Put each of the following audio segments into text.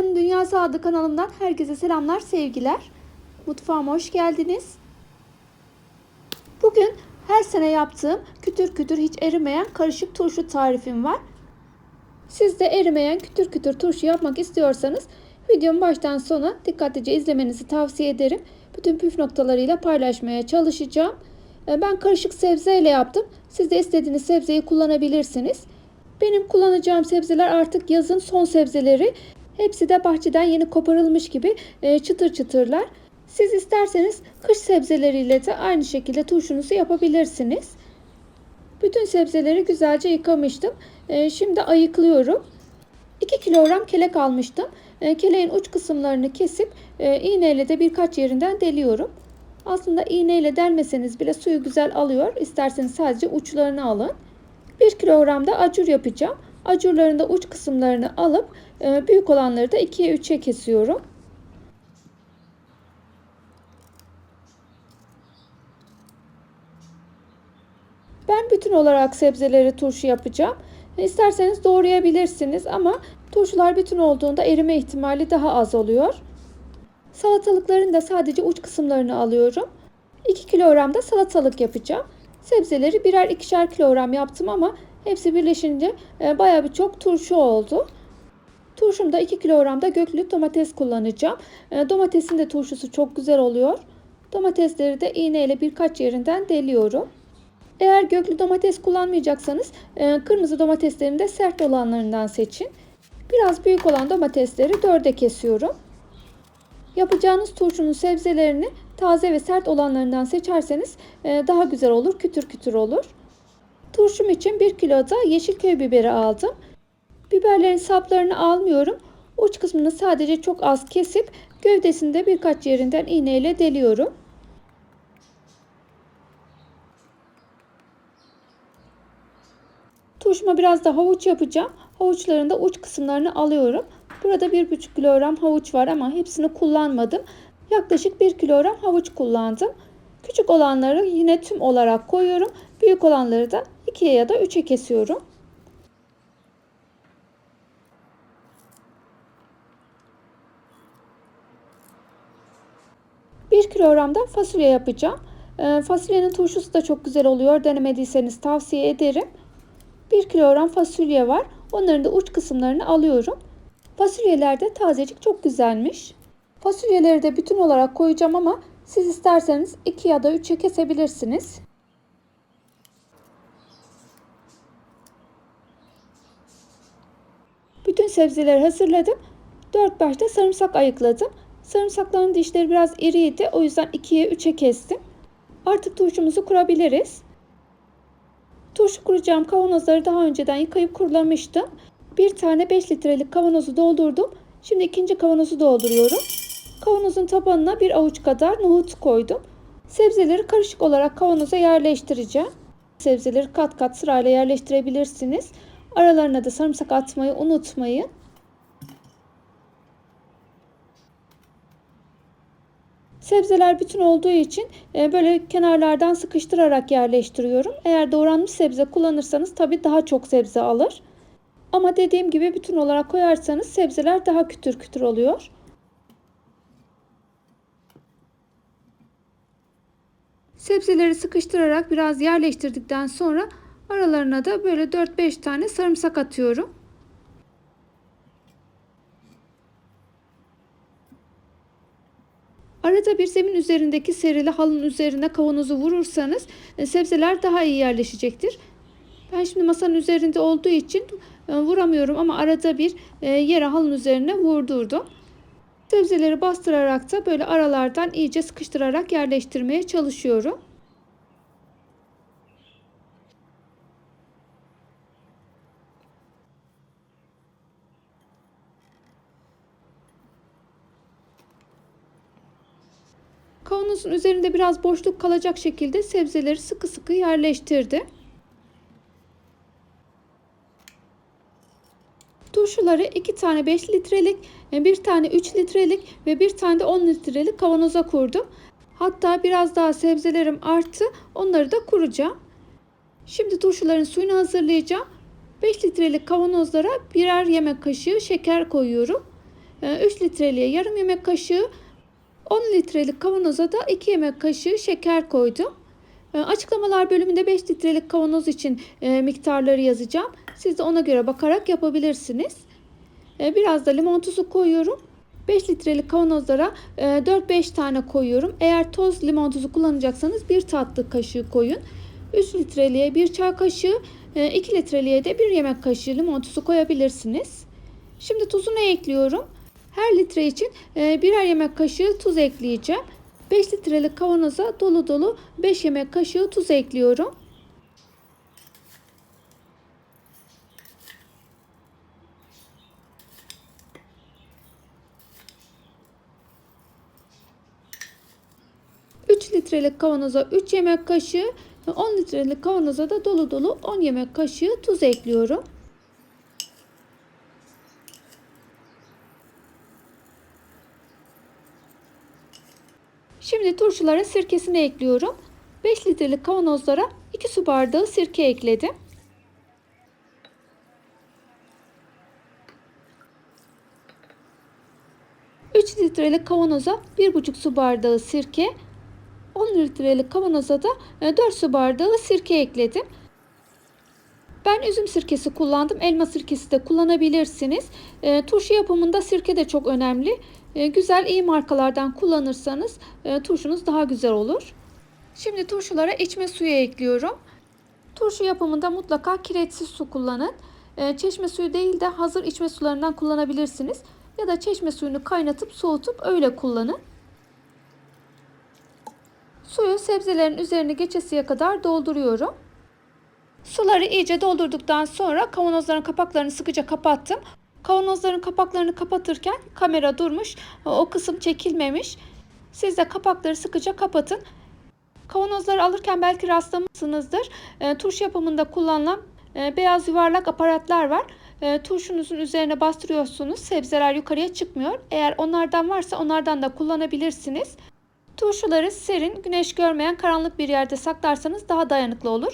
Tanya'nın Dünyası adlı kanalımdan herkese selamlar, sevgiler. Mutfağıma hoş geldiniz. Bugün her sene yaptığım kütür kütür hiç erimeyen karışık turşu tarifim var. Siz de erimeyen kütür kütür turşu yapmak istiyorsanız videomu baştan sona dikkatlice izlemenizi tavsiye ederim. Bütün püf noktalarıyla paylaşmaya çalışacağım. Ee, Ben karışık sebzeyle yaptım. Siz de istediğiniz sebzeyi kullanabilirsiniz. Benim kullanacağım sebzeler artık yazın son sebzeleri. Hepsi de bahçeden yeni koparılmış gibi e, çıtır çıtırlar. Siz isterseniz kış sebzeleriyle de aynı şekilde turşunuzu yapabilirsiniz. Bütün sebzeleri güzelce yıkamıştım. E, Şimdi ayıklıyorum. 2 kilogram kelek almıştım. E, Keleğin uç kısımlarını kesip iğneyle de birkaç yerinden deliyorum. Aslında iğneyle delmeseniz bile suyu güzel alıyor. İsterseniz sadece uçlarını alın. 1 kilogram da acur yapacağım. Acurların da uç kısımlarını alıp e, büyük olanları da 2'ye 3'e kesiyorum. Ben bütün olarak sebzeleri turşu yapacağım. İsterseniz doğrayabilirsiniz ama turşular bütün olduğunda erime ihtimali daha az oluyor. Salatalıkların da sadece uç kısımlarını alıyorum. 2 kilogram da salatalık yapacağım. Sebzeleri birer ikişer kilogram yaptım ama hepsi birleşince e, baya bir çok turşu oldu. Turşumda 2 kilogram da göklük domates kullanacağım. E, domatesin de turşusu çok güzel oluyor. Domatesleri de iğneyle birkaç yerinden deliyorum. Eğer göklü domates kullanmayacaksanız e, kırmızı domateslerin de sert olanlarından seçin. Biraz büyük olan domatesleri dörde kesiyorum. Yapacağınız turşunun sebzelerini taze ve sert olanlarından seçerseniz e, daha güzel olur, kütür kütür olur. Turşum için 1 kilo da yeşilköy biberi aldım. Biberlerin saplarını almıyorum. Uç kısmını sadece çok az kesip gövdesinde birkaç yerinden iğneyle deliyorum. Turşuma biraz da havuç yapacağım. Havuçların da uç kısımlarını alıyorum. Burada 1,5 kilogram havuç var ama hepsini kullanmadım. Yaklaşık 1 kilogram havuç kullandım. Küçük olanları yine tüm olarak koyuyorum. Büyük olanları da 2'ye ya da 3'e kesiyorum. Bir kilogram da fasulye yapacağım. Ee, Fasulyenin turşusu da çok güzel oluyor. Denemediyseniz tavsiye ederim. 1 kilogram fasulye var. Onların da uç kısımlarını alıyorum. Fasulyeler de tazecik çok güzelmiş. Fasulyeleri de bütün olarak koyacağım ama siz isterseniz 2 ya da 3'e kesebilirsiniz. Bütün sebzeleri hazırladım. 4 başta sarımsak ayıkladım. Sarımsakların dişleri biraz iriydi. O yüzden 2'ye 3'e kestim. Artık turşumuzu kurabiliriz. Turşu kuracağım kavanozları daha önceden yıkayıp kurulamıştım. Bir tane 5 litrelik kavanozu doldurdum. Şimdi ikinci kavanozu dolduruyorum. Kavanozun tabanına bir avuç kadar nohut koydum. Sebzeleri karışık olarak kavanoza yerleştireceğim. Sebzeleri kat kat sırayla yerleştirebilirsiniz. Aralarına da sarımsak atmayı unutmayın. Sebzeler bütün olduğu için e, böyle kenarlardan sıkıştırarak yerleştiriyorum. Eğer doğranmış sebze kullanırsanız tabi daha çok sebze alır. Ama dediğim gibi bütün olarak koyarsanız sebzeler daha kütür kütür oluyor. Sebzeleri sıkıştırarak biraz yerleştirdikten sonra aralarına da böyle 4-5 tane sarımsak atıyorum. Arada bir zemin üzerindeki serili halının üzerine kavanozu vurursanız e, sebzeler daha iyi yerleşecektir. Ben şimdi masanın üzerinde olduğu için e, vuramıyorum ama arada bir e, yere halın üzerine vurdurdum. Sebzeleri bastırarak da böyle aralardan iyice sıkıştırarak yerleştirmeye çalışıyorum. Kavanozun üzerinde biraz boşluk kalacak şekilde sebzeleri sıkı sıkı yerleştirdim. Turşuları 2 tane 5 litrelik, bir tane 3 litrelik ve bir tane de 10 litrelik kavanoza kurdum. Hatta biraz daha sebzelerim arttı. Onları da kuracağım. Şimdi turşuların suyunu hazırlayacağım. 5 litrelik kavanozlara birer yemek kaşığı şeker koyuyorum. 3 litreliğe yarım yemek kaşığı 10 litrelik kavanoza da 2 yemek kaşığı şeker koydum. E, Açıklamalar bölümünde 5 litrelik kavanoz için e, miktarları yazacağım. Siz de ona göre bakarak yapabilirsiniz. E, Biraz da limon tuzu koyuyorum. 5 litrelik kavanozlara e, 4-5 tane koyuyorum. Eğer toz limon tuzu kullanacaksanız 1 tatlı kaşığı koyun. 3 litreliğe 1 çay kaşığı, 2 litreliğe de 1 yemek kaşığı limon tuzu koyabilirsiniz. Şimdi tuzunu ekliyorum. Her litre için e, birer yemek kaşığı tuz ekleyeceğim. 5 litrelik kavanoza dolu dolu 5 yemek kaşığı tuz ekliyorum. Litrelik kavanoza 3 yemek kaşığı, 10 litrelik kavanoza da dolu dolu 10 yemek kaşığı tuz ekliyorum. Şimdi turşulara sirkesini ekliyorum. 5 litrelik kavanozlara 2 su bardağı sirke ekledim. Litrelik kavanoza 1,5 su bardağı sirke, 10 litrelik kavanoza da 4 su bardağı sirke ekledim. Ben üzüm sirkesi kullandım. Elma sirkesi de kullanabilirsiniz. E, turşu yapımında sirke de çok önemli. E, güzel iyi markalardan kullanırsanız e, turşunuz daha güzel olur. Şimdi turşulara içme suyu ekliyorum. Turşu yapımında mutlaka kireçsiz su kullanın. E, çeşme suyu değil de hazır içme sularından kullanabilirsiniz. Ya da çeşme suyunu kaynatıp soğutup öyle kullanın. Suyu sebzelerin üzerine geçesiye kadar dolduruyorum. Suları iyice doldurduktan sonra kavanozların kapaklarını sıkıca kapattım. Kavanozların kapaklarını kapatırken kamera durmuş. O kısım çekilmemiş. Siz de kapakları sıkıca kapatın. Kavanozları alırken belki rastlamışsınızdır. E, turşu yapımında kullanılan e, beyaz yuvarlak aparatlar var. E, turşunuzun üzerine bastırıyorsunuz. Sebzeler yukarıya çıkmıyor. Eğer onlardan varsa onlardan da kullanabilirsiniz. Turşuları serin, güneş görmeyen karanlık bir yerde saklarsanız daha dayanıklı olur.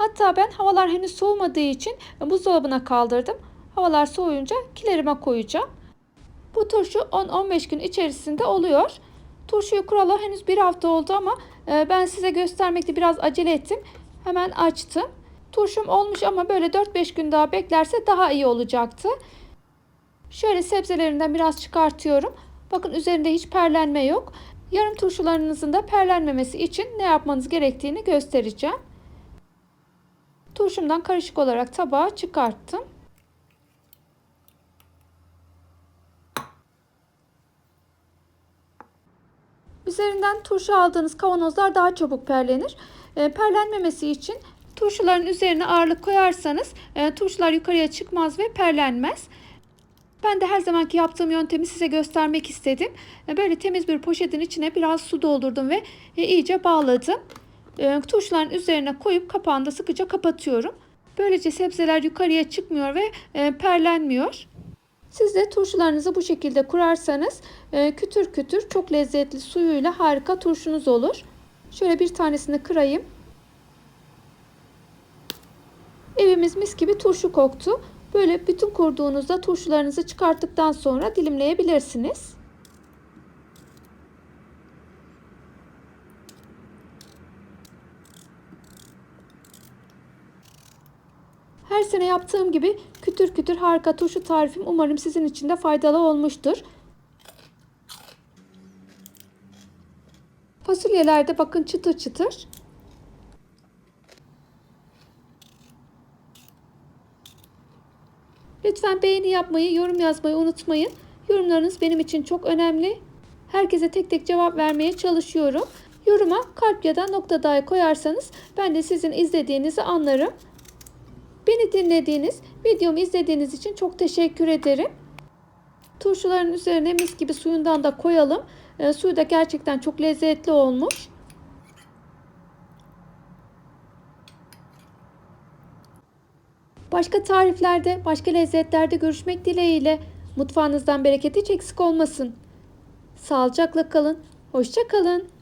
Hatta ben havalar henüz soğumadığı için buzdolabına kaldırdım. Havalar soğuyunca kilerime koyacağım. Bu turşu 10-15 gün içerisinde oluyor. Turşuyu kuralı henüz bir hafta oldu ama e, ben size göstermekte biraz acele ettim. Hemen açtım. Turşum olmuş ama böyle 4-5 gün daha beklerse daha iyi olacaktı. Şöyle sebzelerinden biraz çıkartıyorum. Bakın üzerinde hiç perlenme yok. Yarım turşularınızın da perlenmemesi için ne yapmanız gerektiğini göstereceğim. Turşumdan karışık olarak tabağa çıkarttım. Üzerinden turşu aldığınız kavanozlar daha çabuk perlenir. E, perlenmemesi için turşuların üzerine ağırlık koyarsanız e, turşular yukarıya çıkmaz ve perlenmez. Ben de her zamanki yaptığım yöntemi size göstermek istedim. E, böyle temiz bir poşetin içine biraz su doldurdum ve e, iyice bağladım. E, turşuların üzerine koyup kapağını da sıkıca kapatıyorum. Böylece sebzeler yukarıya çıkmıyor ve e, perlenmiyor. Siz de turşularınızı bu şekilde kurarsanız e, kütür kütür çok lezzetli suyuyla harika turşunuz olur. Şöyle bir tanesini kırayım. Evimiz mis gibi turşu koktu. Böyle bütün kurduğunuzda turşularınızı çıkarttıktan sonra dilimleyebilirsiniz. Her sene yaptığım gibi kütür kütür harika turşu tarifim umarım sizin için de faydalı olmuştur. Fasulyelerde bakın çıtır çıtır. Lütfen beğeni yapmayı, yorum yazmayı unutmayın. Yorumlarınız benim için çok önemli. Herkese tek tek cevap vermeye çalışıyorum. Yoruma kalp ya da nokta dahi koyarsanız ben de sizin izlediğinizi anlarım. Beni dinlediğiniz, videomu izlediğiniz için çok teşekkür ederim. Turşuların üzerine mis gibi suyundan da koyalım. E, suyu da gerçekten çok lezzetli olmuş. Başka tariflerde, başka lezzetlerde görüşmek dileğiyle. Mutfağınızdan bereket hiç eksik olmasın. Sağlıcakla kalın. Hoşça kalın.